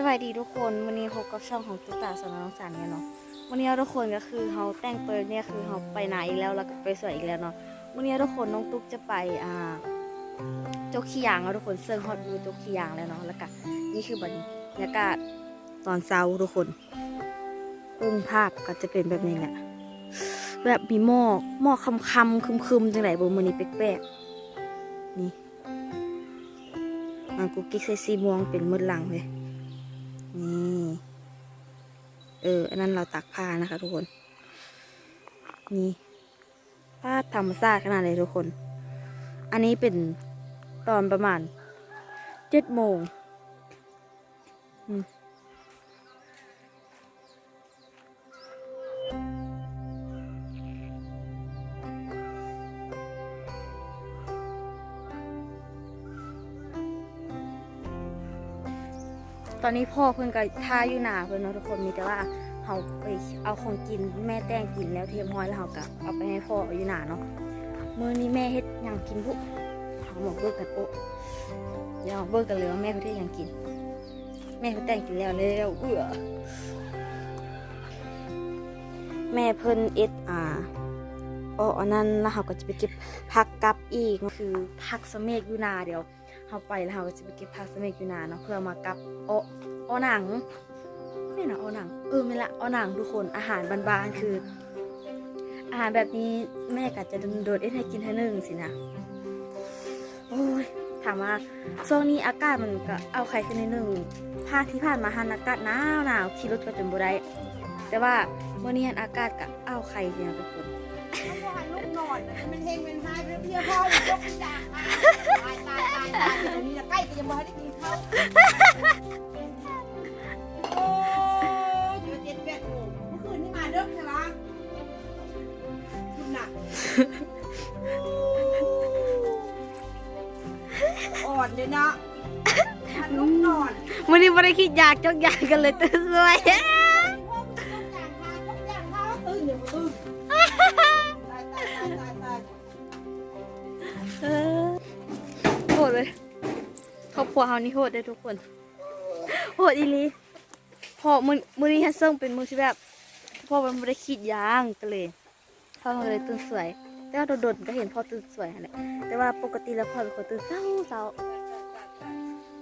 สวัสดีทุกคนวันนี้พบกับช่องของตุ๊กตาสนน้องสันเนี่ยเนาะวันนี้ทุกคนก็คือเขาแต่งเปิดเนี่ยคือเขาไปไหนอีกแล้วแล้วก็ไปสวยอีกแล้วเนาะวันนี้ทุกคนน้องตุ๊กจะไปอ่าโจกขี้ยางแล้วทุกคนเซิร์งฮอตบูโจกขี้ยางแล้วเนาะแล้วก็นี่คือบรรยากาศตอนเช้าทุกคนเบื้องภาพก็จะเป็นแบบนี้แหละแบบมีหมอกหมอกคำคำคึมคึมๆจังไหนบนมือนี้แปลกๆนี่มันกุ๊กกิ๊กใส่สีม่วงเป็นมืดหลังเลย นี่เออ อันนั้นเราตักผ้านะคะ ทุกคน นี่ผ้าธรรมชาติขนาดเลยทุกคน อันนี้เป็นตอนประมาณเจ็ดโมง อืม ตอนนี้พ่อเพิ่นก็ท่าอยู่หนาเพิ่นเนาะทุกคนมีแต่ว่าเขาไปเอาของกินแม่แต่งกินแล้วเทมห้อยแล้วเขาก็เอาไปให้พ่ออยู่หนาเนาะมื้อนี้แม่เฮ็ดยังกินพุเขาบอกเบิกกันโปะเดี๋ยวเบิกกันเลยว่าแม่เขาเฮ็ดหยังกิน แม่เขาแต่งกินแล้วแล้วเอื้อแม่เพิ่นเอ็ดอ่าอ๋ออันนั้นแล้วเขาก็จะไปเก็บผักกลับอีกคือผักสเมกอยู่นาเดี๋ยว เขาไปแล้วเขาก็จะไปเก็บผักสะเมกอยู่นาเนาะเพื่อมากับอ้ออ้อหนังไม่นะอ้อหนังเออไม่ละอ้อหนังทุกคนอาหารบานๆคือ อาหารแบบนี้แม่ก็จะโดดเอ็ดให้กินเท่านึงสินะโอ้ยถามว่าช่วงนี้อากาศมันก็เอาใครขึ้นในหนึ่งภาคที่ผ่านมาหันอากาศหนาวหนาวขี่รถก็จนบ่ได้แต่ว่าวันนี้หันอากาศก็เอาใครเนี่ยทุกคน ห้เพี้ยพ่อมันยกมันด่าตายตายตายตายตรงนี้จะใกล้ก็ยังไม่ได้กินข้าวโอ้ยเดี๋ยวเจ็ดแปดโมงเมื่อคืนนี่มาเด้อใช่ไหมคุณน่ะอ่อนเลยนะทันลูกนอนวันนี้ไม่ได้คิดอยากจกอยากกันเลยตื่นสวย อบครัวเฮานี่โหดได้ทุกคน โหดอีลีพอมือมือนี้ฮันเซิงเป็นมือที่แบบพ่อมันไม่ได้คิดยางกันเลยพ่อมันเลยตื่นสวย แต่ว่าโดดๆก็เห็นพ่อตื่นสวยนั่นแหละแต่ว่าปกติแล้วพ่อเป็นคนตื่นเศร้าเศร้า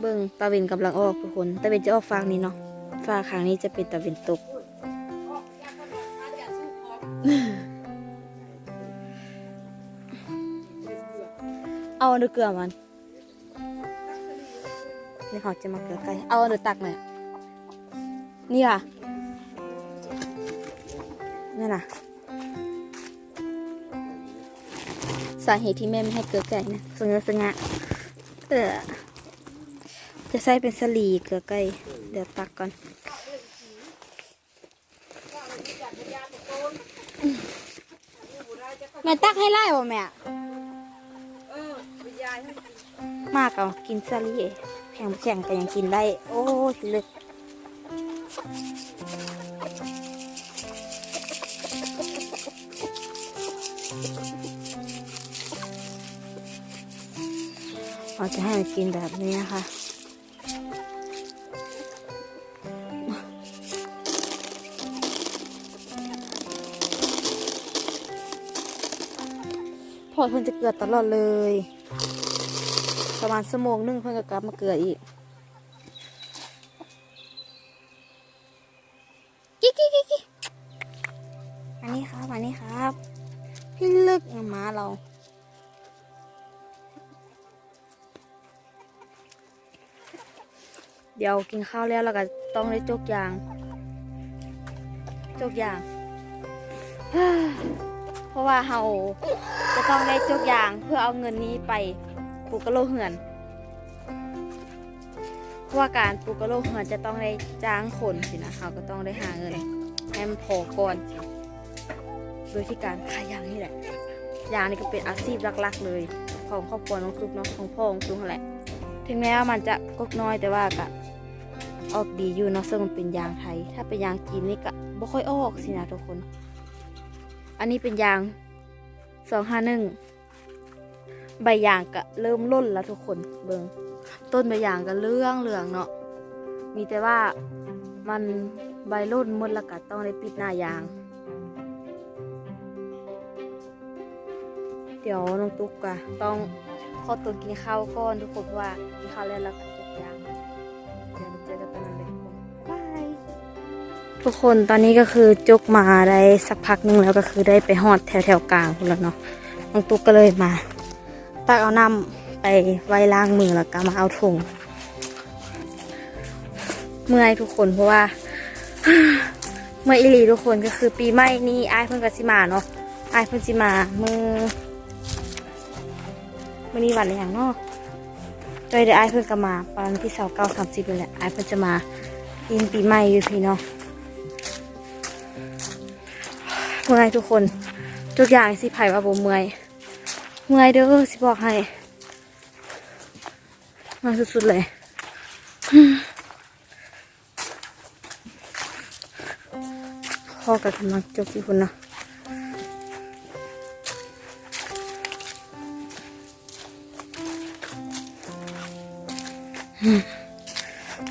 เบิ่งตาเวนกำลังออกทุกคนตาเวนจะออกฟางนี้เนาะฟางข้างนี้จะเป็นตาเวนตกเอาอันเดือเกลือมัน นี่เขาจะมาเกลือไก่เอาอันเดือตักหน่อยนี่ค่ะนี่นะสาเหตุที่แม่ไม่ให้เกลือไก่นะสงะสงะเออจะใส่เป็นสลีเกลือไก่เดี๋ยวตักก่อนแม่ตักให้ไล่บ่แม่เออวิญญาณมากเอากินซาลี แข็งแข็งก็ยังกินได้ โอ้ยเลึกเราจะให้มันกินแบบนี้นะคะพอเพิ่นจะเกลือตลอดเลย ประมาณชั่วโมงนึงเพื่อนก็กลับมาเกลืออีกกิ๊กกิ๊กกิ๊กกิ๊กอันนี้ครับอันนี้ครับ พี่ลึกหมาเราเดี๋ยวกินข้าวแล้วเราก็ต้องได้จกยาง จกยาง เพราะว่าเราจะต้องได้จกยางเพื่อเอาเงินนี้ไป ปลูกกะโหลเหือน เพราะว่าการปลูกกะโหลเหือนจะต้องได้จ้างคนสินะเขาก็ต้องได้หาเงินให้มันพอก่อนโดยที่การขายยางนี่แหละ ยางนี่ก็เป็นอาชีพหลักๆ เลย ของครอบครัวน้องทุกเนาะของพ่อของทุกแหละ ถึงแม้ว่ามันจะกกน้อยแต่ว่าก็ออกดีอยู่เนาะซึ่งมันเป็นยางไทย ถ้าเป็นยางจีนนี่ก็บ่ค่อยออกสินะทุกคน อันนี้เป็นยางสองห้าหนึ่ง ใบยางก็เริ่มล่นแล้วทุกคนเบิงต้นใบยางก็เลื่องเหลืองเนาะมีแต่ว่ามันใบร่นหมดแล้วก็ต้องได้ปิดหน้ายาง เดี๋ยวน้องตุ๊กอะต้องขอตัวกินข้าวก่อนทุกคนว่ากินข้าวแล้วแล้วก็เก็บยางเดี๋ยวเจอกันตอนนั้นเลยทุกคนบายทุกคนตอนนี้ก็คือจุกมาได้สักพักหนึงแล้วก็คือได้ไปหอดแถวแถวๆกลางคุณแล้วเนาะน้องตุ๊กก็เลยมา ตักเอาน้ำไปไว้ล้างมือแล้วก็มาเอาถุงเมื่อยทุกคนเพราะว่าเมื่ออีหลีทุกคนก็คือปีใหม่นี้อายเพิ่นก็สิมาเนาะไอายเพิ่นสิมามือมื่อนี้วันอะไรอย่างเนาะโดยเดี๋ยวอายเพิ่นก็มาประมาณที่สาเก้าสามสิบนี่แหละอายเพิ่นจะมายินปีใหม่อยู่พี่เนาะเมื่อยทุกคนทุกอย่างสิไผ่ว่าบ่เมื่อย เมื่อยเด้อสิบอกให้มาสุดๆเลยพ่อกับกำลังจบอยู่คุณเนาะ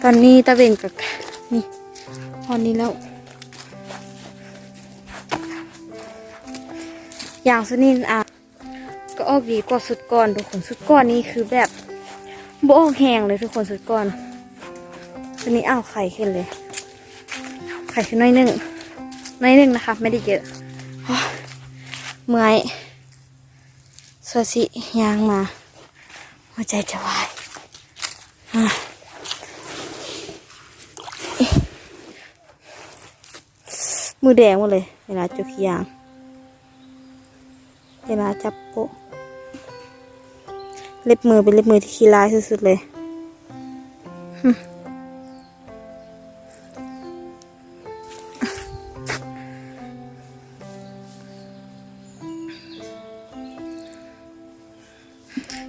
ตอนนี้ตะเวนกับนี่ตอนนี้แล้ว อย่างสุนินอะ ออกดีกว่าสุดก่อนทุกคนสุดก่อนนี่คือแบบโบออกแหงเลยทุกคนสุดก่อนตัวนี้อ้าวไข่ขึ้นเลย ไข่ขึ้นน้อยหนึ่งน้อยหนึ่งนะคะ ไม่ได้เยอะเมื่อยสวสิยางมา หัวใจจะวายมือแดงหมดเลย เวลาจุกยาง เวลาจับโปะ เล็บมือเป็นเล็บมือที่ขี้ร้ายสุดๆเลย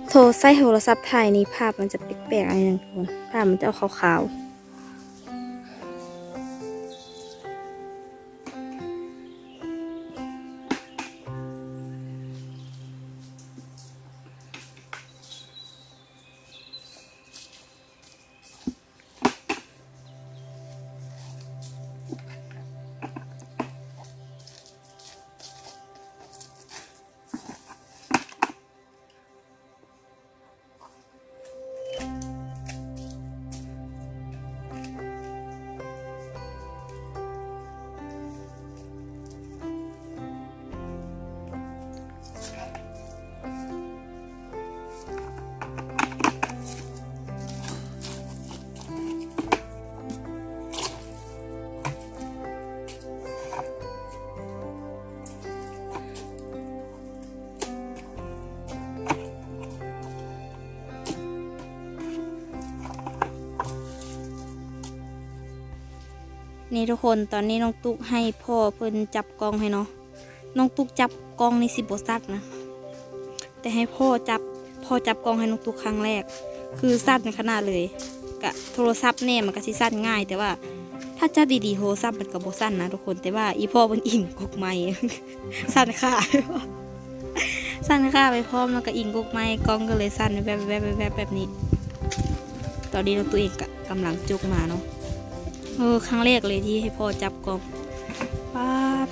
โทรใส่โทรศัพท์ถ่ายนี่ภาพมันจะแปลกๆอะไรอย่างทุกคนภาพมันจะขาวๆ นี่ทุกคนตอนนี้น้องตุ๊กให้พ่อเพิ่นจับกล้องให้เนาะน้องตุ๊กจับกล้องในี่สิบสัตนะ แต่ให้พ่อจับพ่อจับกล้องให้น้องตุ๊กครั้งแรก คือสั้นขนาดเลยกะโทรศัพท์เนี่ยมันก็สิสั้นง่าย แต่ว่าถ้าจับดีๆโทรศัพท์มันก็บ่สั้นนะทุกคนแต่ว่าอีพ่อมันอิงกกไม้สั้นค่ะสั้นค่ะไปพร้อมแล้วก็อิงกกไม้กล้องก็เลยสั้นแวบๆๆๆแบบนี้ ตอนนี้น้องตัวเองก็กำลังจุกมาเนาะ เออครั้งแรกเลยที่ให้พ่อจับกล้องป๊าบ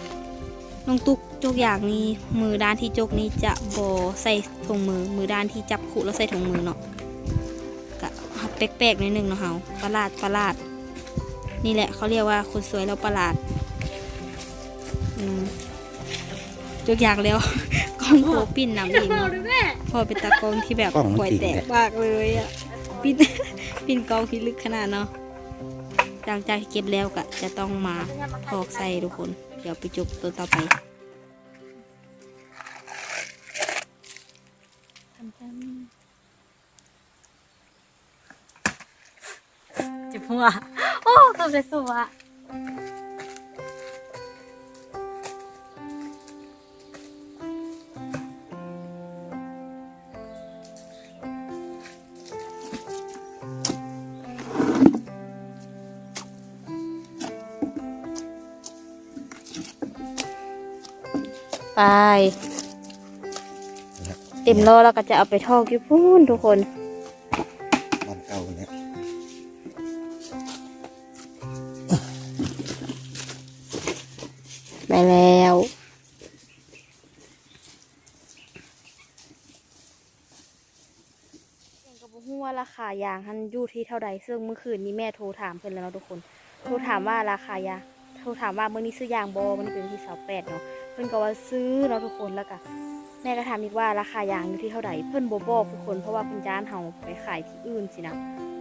น้องตุ๊กจกอย่างนี้มือด้านที่จกนี้จะบอใส่ถุงมือ มือด้านที่จับขู่แล้วใส่ถุงมือเนาะกะแปลกๆนิดนึงเนาะเฮาประหลาดประหลาด นี่แหละเขาเรียกว่าคนสวยแล้วประหลาดอืมจกอย่างแล้วกล้องโผปิ้นนำอีกเนาะพอเป็นตากล้องที่แบบกล้องมันป่วยติดแตกเลยมากเลยอะปิ้นปิ้นกล้องที่ลึกขนาดเนาะ หลังจากเก็บแล้วก็จะต้องมาพอกใส่ทุกคน เดี๋ยวไปจุกตัวต่อไปจุบหัวโอ้ตัวเป็นสัว ไปเต็มโลแล้วก็จะเอาไปทอกอยู่พูนทุกคนบ้านเก่าเนี่ยไปแล้วหัวราคายางฮันยูที่เท่าใดซึ่งเมื่อคืนนี้แม่โทรถามเพื่อนแล้วทุกคน โทรถามว่าราคายางโทรถามว่าเมื่อนี้ซื้อยางโบอมันเป็นที่สาวแปดเนาะ เพิ่นก็ว่าซื้อเนาะทุกคนแล้วก็แม่ก็ถามอีกว่าราคายางอยู่ที่เท่าใดเพิ่นบ่บอกทุกคนเพราะว่าเพิ่นย้านเฮาไปขายที่อื่นสินะ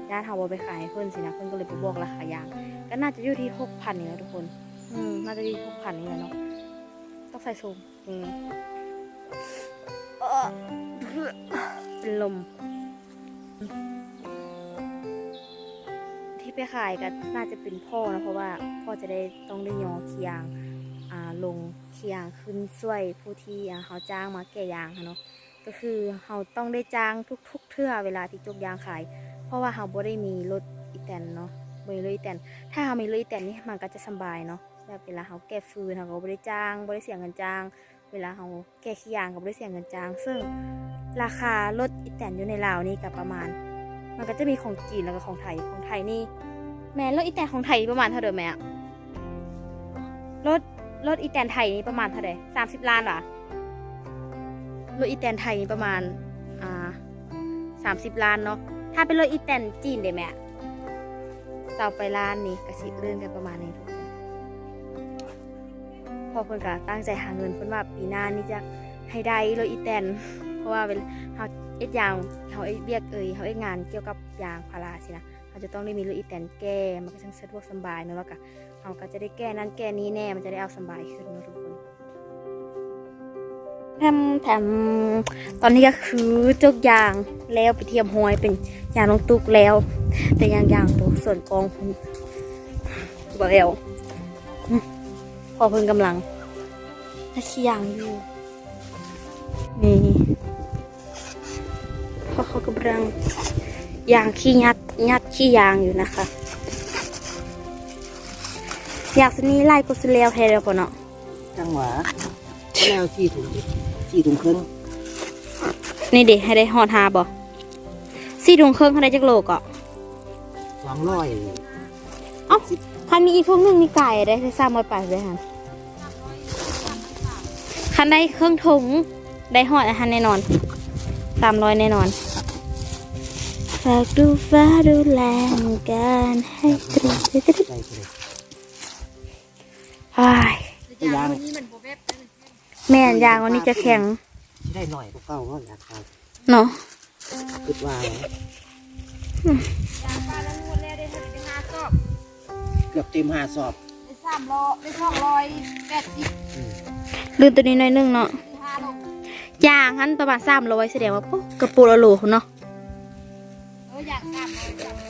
ย้านเฮาบ่ไปขายให้เพิ่นสินะเพิ่นก็เลยบ่บอกราคายาง ก็น่าจะอยู่ที่6,000นี่แหละทุกคน อืมน่าจะอยู่ที่6,000นี่แหละเนาะต้องใส่ซูมอืมเป็นลมที่ไปขายก็น่าจะเป็นพ่อนะเพราะว่าพ่อจะได้ต้องได้ยอเคียง ลงเคียงขึ้นช่วยผู้ที่เขาจ้างมาแก่ยางค่ะเนาะก็คือเขาต้องได้จ้างทุก ๆ เทื่อเวลาที่จกยางขาย เพราะว่าเขาบ่ได้มีรถอีแตนเนาะบ่มีรถอีแตนถ้าเขามีรถอีแตนนี่มันก็จะสบายเนาะแบบเวลาเขาแก่ฟืนเขาก็บ่ได้จ้างบ่ได้เสียเงินจ้าง เวลาเขาแก่ขี้ยางก็บ่ได้เสียเงินจ้าง ซึ่งราคารถอีแตนอยู่ในลาวนี่ก็ประมาณ มันก็จะมีของจีนแล้วก็ของไทยของไทยนี่แม่รถอีแตนของไทยประมาณเท่าเดิมไหมอะ รถอีแตนไทยนี่ประมาณเท่าไหร่สามสิบล้านวะรถอีแตนไทยนี่ประมาณอ่าสามสิบล้านเนาะถ้าเป็นรถอีแตนจีนเด้แม่เสาไปล้านนี่กระสิเรื่องกันประมาณนี้ทุกคนพอเพิ่นก็ตั้งใจหาเงินเพิ่นว่าปีหน้านี่จะให้ได้รถอีแตนเพราะว่าเวลาเขาเอ็ดยางเขาเอ็ดเบียกเอ่ยเขาเอ็ดงานเกี่ยวกับยางพาราสินะเขาจะต้องได้มีรถอีแตนแก้มันก็จะสะดวกสบายเนอะแล้วก็ เขาก็จะได้แก้นั้นแก้นี้แน่มันจะได้เอาสบายขึ้นนะทุกคนแถมแถมตอนนี้ก็คือจกยางแล้วไปเทียมหอยเป็นยางลงตุกแล้ว แต่ยางยางตัวส่วนกองคุณบลวพอเพิ่งกำลังถ้าขี้ยางอยู่ นี่พอเขากำลังยางขี้ยัดยัดขี้ยางอยู่นะคะ อยากสนี้ไล่กุสเลวแทนแล้วปะเนาะจังหวะแล้วสี่ถุงสี่ถุงครึ่งนี่เด็ให้ได้หอดหาบ่สี่ถุงเครื่องเขาได้จักโลกอะสองร้อยเอ้าคันมีอีกพวกหนึงมีไก่ได้ได้สามร้อยแปดเลยค่ะคันได้เครื่องถุงได้หอดอาหารแน่นอนสามร้อยแน่นอนฝากดูฟ้าดูแลกันให้ตรึกตรึก อ้ายยางวันนี้มันโบแบบแม่นยางวันนี้จะแข็งที่ได้หน่อยก็เก้าก็อยากเอาเนาะคิดว่ายางปลาแล้วงวดแรกได้เท่าไหร่ได้ห้าซอบเกือบเต็มห้าสอบได้สามร้อยได้สองร้อยแปดสิบลืมตัวนี้หน่อยนึงเนาะได้ห้าโลยางหันประมาณสามร้อยแสดงว่าปุ๊บกระปูละโหลเนาะเอออยากสามร้อย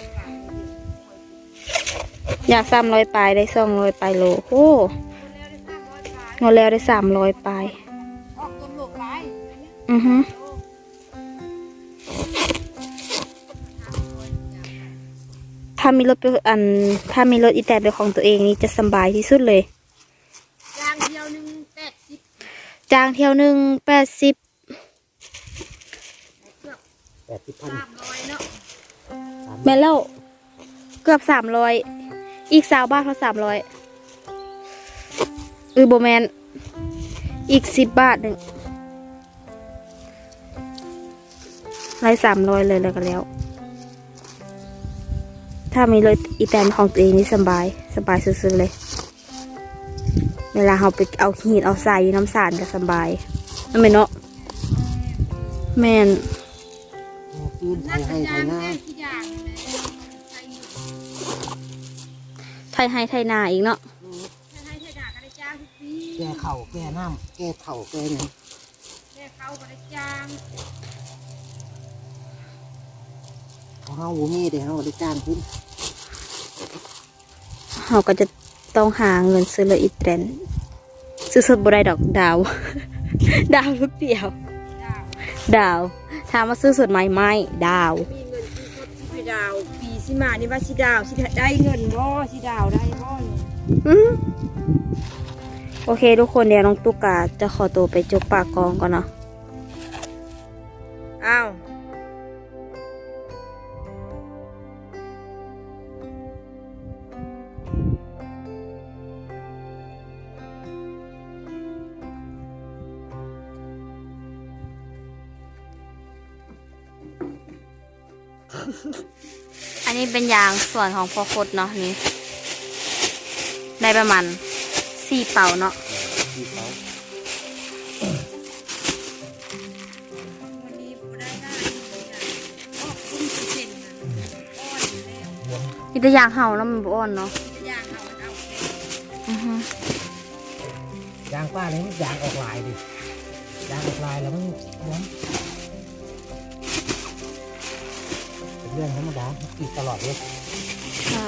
อยากสามร้อยปลายได้สองร้อยปลายโลโอ้งวดแรกได้สามร้อยบาทงอแล้วได้สามร้อยปลายออกต้นโลกไปอือฮึถ้ามีรถเป็นอัน ถ้ามีรถอีแตนเป็นของตัวเองนี่จะสำบายที่สุดเลยยางเดียวหนึ่งแปดสิบจางเที่ยวหนึ่งแปดสิบแปดสิบพันสามร้อยเนาะสามแม่นแล้วเกือบสามร้อย อีกสาวบ้านเขาสามร้อยเออโบแมนอีกสิบบาทหนึ่งไล่สามร้อยเลยแล้วก็แล้ว ถ้ามีรถอีแตนของตัวเองนี่สบาย สบายสุดๆเลย เวลาเราไปเอาหีดเอาทรายอยู่น้ำสารก็สบายนั่นเป็นเนาะแม่นคืนไทนั่ยให้ไทยายงหน้า ยให้ไทยนาอีกเนาะถ้าให้เทด่าก็ได้จ้างทุกปีแก้เข่าแก้น้ำแก้เข่าแก้เนี่ยแม่เขาก็ได้จ้างของเฮาบูมีเดี๋ยวเฮาได้จ้างขึ้นเราก็จะต้องหาเงินซื้อเลยอีแตนซื้อสดบได้ดอกดาว ดาวลูกเดียวจ้างดาวถามว่าซื้อสดไหมไม่ดาว มีเงินที่ครบที่ไปดาวปี สิมานี่ว่าสิดาวสิได้เงินบ่สิดาวได้บ่เนี่ยอืมโอเค ทุกคนเดี๋ยวน้องตุ๊กกาจะขอตัวไปจกปากกองก่อนเนาะอ้าว ยางส่วนของพอคดเนาะนี่ได้ประมาณสี่เป่าเนาะที่เขาวันนี้บ่ได้ได้ออกคุ้มสิเซ็นนะอ้อนอยู่แล้วมีแต่ยางเห่าแล้วมันบอ่อนเนาะจะย่างเอามันเอาแค่อือฮึยางป้าเนี่ยมันยางออกลายดิยางออกลายแล้วมันม้วน เป็นเรื่องธรรมดามันกินตลอดเลยใช่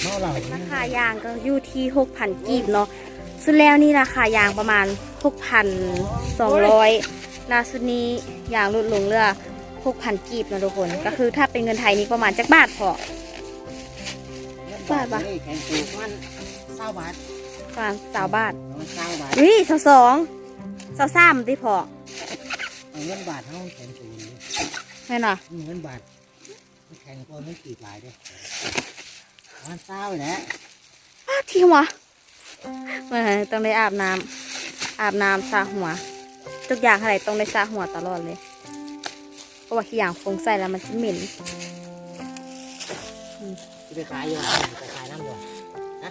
เมื่อเราราคายางก็อยู่ที่หกพันกีบเนาะสุดแล้วนี่ราคายางประมาณหกพันสองร้อยล่าสุดนี้ยางลดลงเหลือหกพันกีบเนาะทุกคน ก็คือถ้าเป็นเงินไทยนี่ประมาณจักบาทพอบาทปะแข่งปูมันเศร้าบาทประมาณสาวบาทมันเศร้าบาทอุ้ยสาวสองสาวสามติพอ เอาเงินบาทเท่าแข่งปูนี่แม่นอะเงินบาทมันแข่งตัวมันกีดหลายเด้มันเศร้าอยู่แหล้วอ้าวที่หัวเมื่อต้องได้อาบน้ำอาบน้ำสระหัว ทุกอย่างอะไรต้องได้สระหัวตลอดเลยเพราะว่าขี้อย่างฟงใส่แล้วมันจะเหม็นจะไปขายอยู่ไปขายน้ำอยู่นะ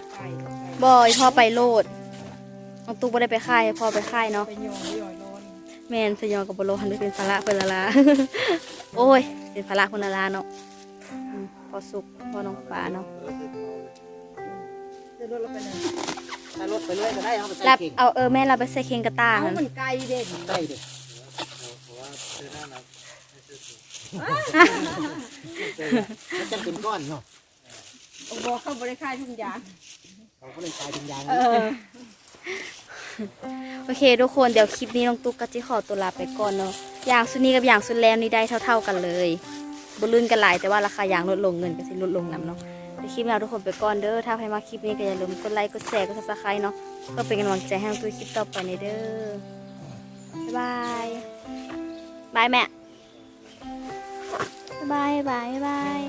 บอยพ่อไปโลดน้องตุ๊กไม่ได้ไปค่ายพ่อไปค่ายเนาะ แมนสยองกับบโลหันไปเป็นภาระเป็นละลาโอ้ย เป็นภาระคนละลาเนาะอืมพอสุกพอน้องปลาเนาะจะรถเราไปไหนถ้ารถไปเรื่อยก็ได้เอาไปใส่รับเก่งเอาเออแม่เราไปใส่เคียงกระตาเอาหันเหมือนไก่เด่นได้ดิมันจะเป็นก้อนเนาะโอ้บอกเขาบริค่ายทุกอย่างเขาก็เลยขายเป็นยางเออ โอเค ทุกคนเดี๋ยวคลิปนี้น้องตุ๊กก็จะขอตัวลาไปก่อนเนาะอย่างสุดนี้กับอย่างสุดแล้วนี่ได้เท่า ๆกันเลยบลื่นกันหลายแต่ว่าราคาอย่างลดลงเงินก็สิลดลงนํเนาะในคลิปนี้ทุกคนไปก่อนเด้อถ้าใครมาคลิปนี้ก็อย่าลืมกดไลค์กดแชร์กดซับสไครต์เนาะเพื่อเป็นกำลังใจให้น้องตุ๊กคลิปต่อไปในเด้อบายบายแม่บายบายบาย